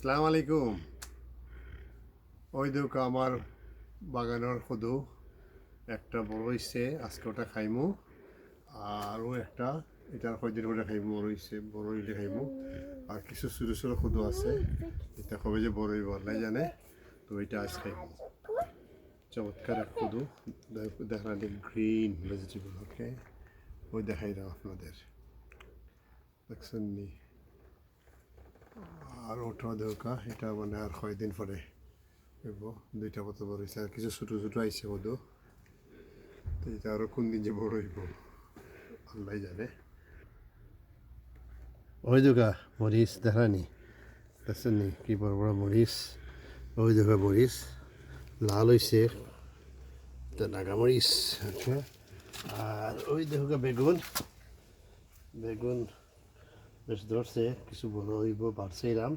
সালাম আলাইকুম। ওই দেখো আমার বাগানের সদু একটা বড় হয়েছে আজকে ওটা খাইমু। আরও একটা এটার কয়দিন করে খাইমু, বড় হয়েছে বড় হইলে খাইমু। আর কিছু ছোটো ছোটো সদু আছে। এটা কবে যে বড়ই আল্লাহ জানে। তো এটা আজ খাইমু। চমৎকার এক সদু দেখা গ্রিন ভেজিটেবল ওকে ওই দেখাই দাও আপনাদের। দেখছেন নি? আর ওটা দরকার, এটা মানে আর কয়দিন পরে দুইটা কত বড় হয়েছে আর কিছু ছোটো ছোটো আইছে ওদো তো এটা আরও কোন দিন যে বড় হইব, আল্লাহ জানে। ওই দুগা, মরিচ দেখানি দেখছেন নি কি বড় বড় মরিচ? ওই দুগা মরিচ, লাল হয়েছে তো নাগামরিচ আচ্ছা। আর ওই দেখো বেগুন। বেগুন বেশ ধরছে, কিছু বড় হইব, বাড়ছে এরাম।